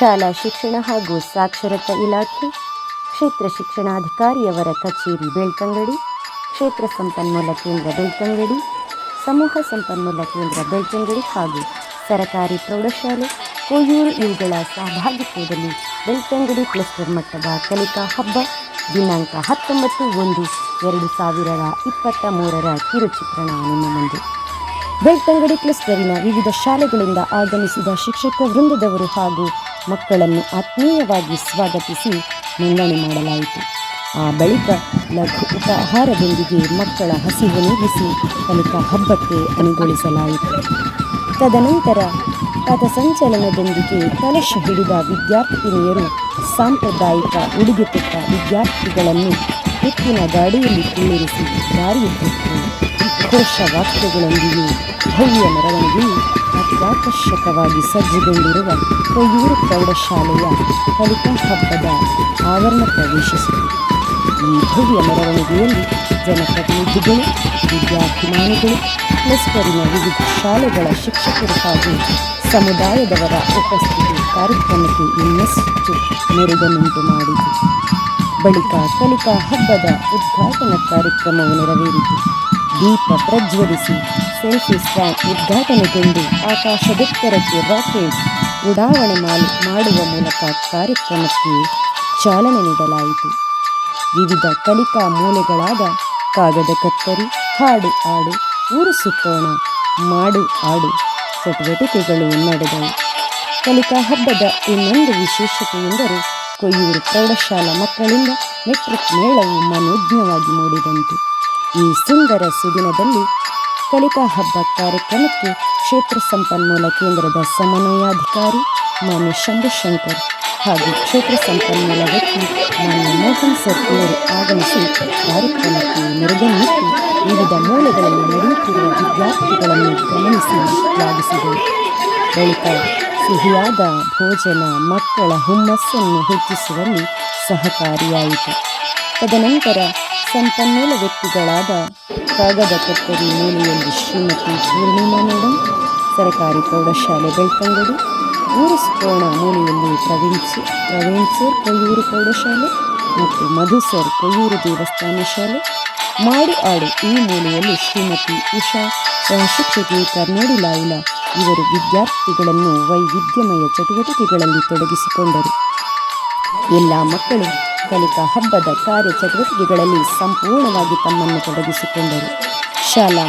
ಶಾಲಾ ಶಿಕ್ಷಣ ಹಾಗೂ ಸಾಕ್ಷರತಾ ಇಲಾಖೆ, ಕ್ಷೇತ್ರ ಶಿಕ್ಷಣಾಧಿಕಾರಿಯವರ ಕಚೇರಿ ಬೆಳ್ತಂಗಡಿ, ಕ್ಷೇತ್ರ ಸಂಪನ್ಮೂಲ ಕೇಂದ್ರ ಬೆಳ್ತಂಗಡಿ, ಸಮೂಹ ಸಂಪನ್ಮೂಲ ಕೇಂದ್ರ ಬೆಳ್ತಂಗಡಿ ಹಾಗೂ ಸರಕಾರಿ ಪ್ರೌಢಶಾಲೆ ಕೊಯ್ಯೂರು ಇವುಗಳ ಸಹಭಾಗಿತ್ವದಲ್ಲಿ ಬೆಳ್ತಂಗಡಿ ಕ್ಲಸ್ಟರ್ ಮಟ್ಟದ ಕಲಿಕಾ ಹಬ್ಬ, ದಿನಾಂಕ ಹತ್ತೊಂಬತ್ತು ಒಂದು ಎರಡು ಸಾವಿರದ ಇಪ್ಪತ್ತ ಮೂರರ ಕಿರುಚಿತ್ರಣ ನಿಮ್ಮ ಮುಂದೆ ಬೆಳ್ತಂಗಡಿ ಕ್ಲಸ್ಟರಿನ ವಿವಿಧ ಶಾಲೆಗಳಿಂದ ಆಗಮಿಸಿದ ಶಿಕ್ಷಕ ವೃಂದದವರು ಹಾಗೂ ಮಕ್ಕಳನ್ನು ಆತ್ಮೀಯವಾಗಿ ಸ್ವಾಗತಿಸಿ ನೋಂದಣಿ ಮಾಡಲಾಯಿತು. ಆ ಬಳಿಕ ಲಘು ಉಪಹಾರದೊಂದಿಗೆ ಮಕ್ಕಳ ಹಸಿವು ನೀಗಿಸಿ ಬಳಿಕ ಹಬ್ಬಕ್ಕೆ ಅನುಗೊಳಿಸಲಾಯಿತು. ತದನಂತರ ಪಥಸಂಚಲನದೊಂದಿಗೆ ಕಲಶ ಹಿಡಿದ ವಿದ್ಯಾರ್ಥಿನಿಯರು ಸಾಂಪ್ರದಾಯಿಕ ಉಡುಗೆ ತೊಟ್ಟ ವಿದ್ಯಾರ್ಥಿಗಳನ್ನು ಹೆಚ್ಚಿನ ಗಾಡಿಯಲ್ಲಿ ಕುಳ್ಳಿರಿಸಿ ದಾರಿಯುತ್ತಿತ್ತು ಘೋಷ ವಾಕ್ಯಗಳೊಂದಿಗೆ ಭವ್ಯ ಮೆರವಣಿಗೆಯು ಅತ್ಯಾಕರ್ಷಕವಾಗಿ ಸಜ್ಜುಗೊಂಡಿರುವ ಕೊಯ್ಯೂರು ಪ್ರೌಢಶಾಲೆಯ ಕಲಿಕಾ ಹಬ್ಬದ ಆವರಣ ಪ್ರವೇಶಿಸಿತು. ಈ ಭವ್ಯ ಮೆರವಣಿಗೆಯಲ್ಲಿ ಜನಪ್ರತಿನಿಧಿಗಳು ವಿದ್ಯಾಭಿಮಾನಿಗಳು ಕ್ಲಸ್ಟರಿನ ವಿವಿಧ ಶಾಲೆಗಳ ಶಿಕ್ಷಕರು ಹಾಗೂ ಸಮುದಾಯದವರ ಉಪಸ್ಥಿತಿ ಕಾರ್ಯಕ್ರಮಕ್ಕೆ ಇನ್ನಷ್ಟು ಮೆರುಗನ್ನುಂಟು ಮಾಡಿತು. ಬಳಿಕ ಕಲಿಕಾ ಹಬ್ಬದ ಉದ್ಘಾಟನಾ ಕಾರ್ಯಕ್ರಮವು ನೆರವೇರಿತು. ದೀಪ ಪ್ರಜ್ವಲಿಸಿ ಸೆಲ್ಫಿ ಸ್ಟ್ಯಾಂಡ್ ಉದ್ಘಾಟನೆಗೊಂಡು ಆಕಾಶದೆತ್ತರಕ್ಕೆ ರಾಕೆಟ್ ಉಡಾವಣೆ ಮಾಡುವ ಮೂಲಕ ಕಾರ್ಯಕ್ರಮಕ್ಕೆ ಚಾಲನೆ ನೀಡಲಾಯಿತು. ವಿವಿಧ ಕಲಿಕಾ ಮೂಲೆಗಳಾದ ಕಾಗದ ಕತ್ತರಿ, ಹಾಡು ಆಡು ಊರು ಸುತ್ತೋಣ, ಮಾಡು ಆಡು ಚಟುವಟಿಕೆಗಳು ನಡೆದವು. ಕಲಿಕಾ ಹಬ್ಬದ ಇನ್ನೊಂದು ವಿಶೇಷತೆ ಎಂದರೆ ಕೊಯ್ಯೂರು ಪ್ರೌಢಶಾಲಾ ಮಕ್ಕಳಿಂದ ಮೆಟ್ರಿಕ್ ಮೇಳವು ಮನೋಜ್ಞವಾಗಿ ಮೂಡಿದಂತು. ಈ ಸುಂದರ ಸುದಿನದಲ್ಲಿ ಕಲಿಕಾ ಹಬ್ಬ ಕಾರ್ಯಕ್ರಮಕ್ಕೆ ಕ್ಷೇತ್ರ ಸಂಪನ್ಮೂಲ ಕೇಂದ್ರದ ಸಮನ್ವಯಾಧಿಕಾರಿ ಮಾನ್ಯ ಶಂಭುಶಂಕರ್ ಹಾಗೂ ಕ್ಷೇತ್ರ ಸಂಪನ್ಮೂಲ ವ್ಯಕ್ತಿ ಮಾನ್ಯ ಮೋಹನ್ ಸರ್ ಇವರು ಆಗಮಿಸಿ ಕಾರ್ಯಕ್ರಮಕ್ಕೆ ನೆರವೇರಿಸಿ ವಿವಿಧ ಮೂಲೆಗಳಲ್ಲಿ ನಡೆಯುತ್ತಿರುವ ವಿದ್ಯಾರ್ಥಿಗಳನ್ನು ಗಮನಿಸಿ ಶ್ಲಾಘಿಸಿದರು. ಬಳಿಕ ಸಿಹಿಯಾದ ಭೋಜನ ಮಕ್ಕಳ ಹುಮ್ಮಸ್ಸನ್ನು ಹೆಚ್ಚಿಸುವಲ್ಲಿ ಸಹಕಾರಿಯಾಯಿತು. ತದನಂತರ ಸಂಪನ್ಮೂಲ ವ್ಯಕ್ತಿಗಳಾದ ಕಾಗದ ಕತ್ತರಿ ಮೂಲೆಯಲ್ಲಿ ಶ್ರೀಮತಿ ಪೂರ್ಣಿಮಾ ಮೇಡಮ್ ಸರಕಾರಿ ಪ್ರೌಢಶಾಲೆ ಬೆಳ್ತಂಗಡಿ ಊರು ಸ್ಕೋಣ ಮೂಲೆಯಲ್ಲಿ ಪ್ರವೀಣ್ ಪ್ರವೀಣ್ ಸರ್ ಕೊಯ್ಯೂರು ಪ್ರೌಢಶಾಲೆ ಮತ್ತು ಮಧು ಸರ್ ಕೊಯ್ಯೂರು ದೇವಸ್ಥಾನ ಶಾಲೆ. ಮಾಡಿ ಆಡು ಈ ಮೂಲೆಯಲ್ಲಿ ಶ್ರೀಮತಿ ಉಷಾ ಶಿಕ್ಷಕಿ ಕರ್ನಾಡಿ ಲಾಯ್ಲ ಇವರು ವಿದ್ಯಾರ್ಥಿಗಳನ್ನು ವೈವಿಧ್ಯಮಯ ಚಟುವಟಿಕೆಗಳಲ್ಲಿ ತೊಡಗಿಸಿಕೊಂಡರು. ಎಲ್ಲ ಮಕ್ಕಳು ಕಲಿಕಾ ಹಬ್ಬದ ಕಾರ್ಯ ಚಟುವಟಿಕೆಗಳಲ್ಲಿ ಸಂಪೂರ್ಣವಾಗಿ ತಮ್ಮನ್ನು ತೊಡಗಿಸಿಕೊಂಡರು. ಶಾಲಾ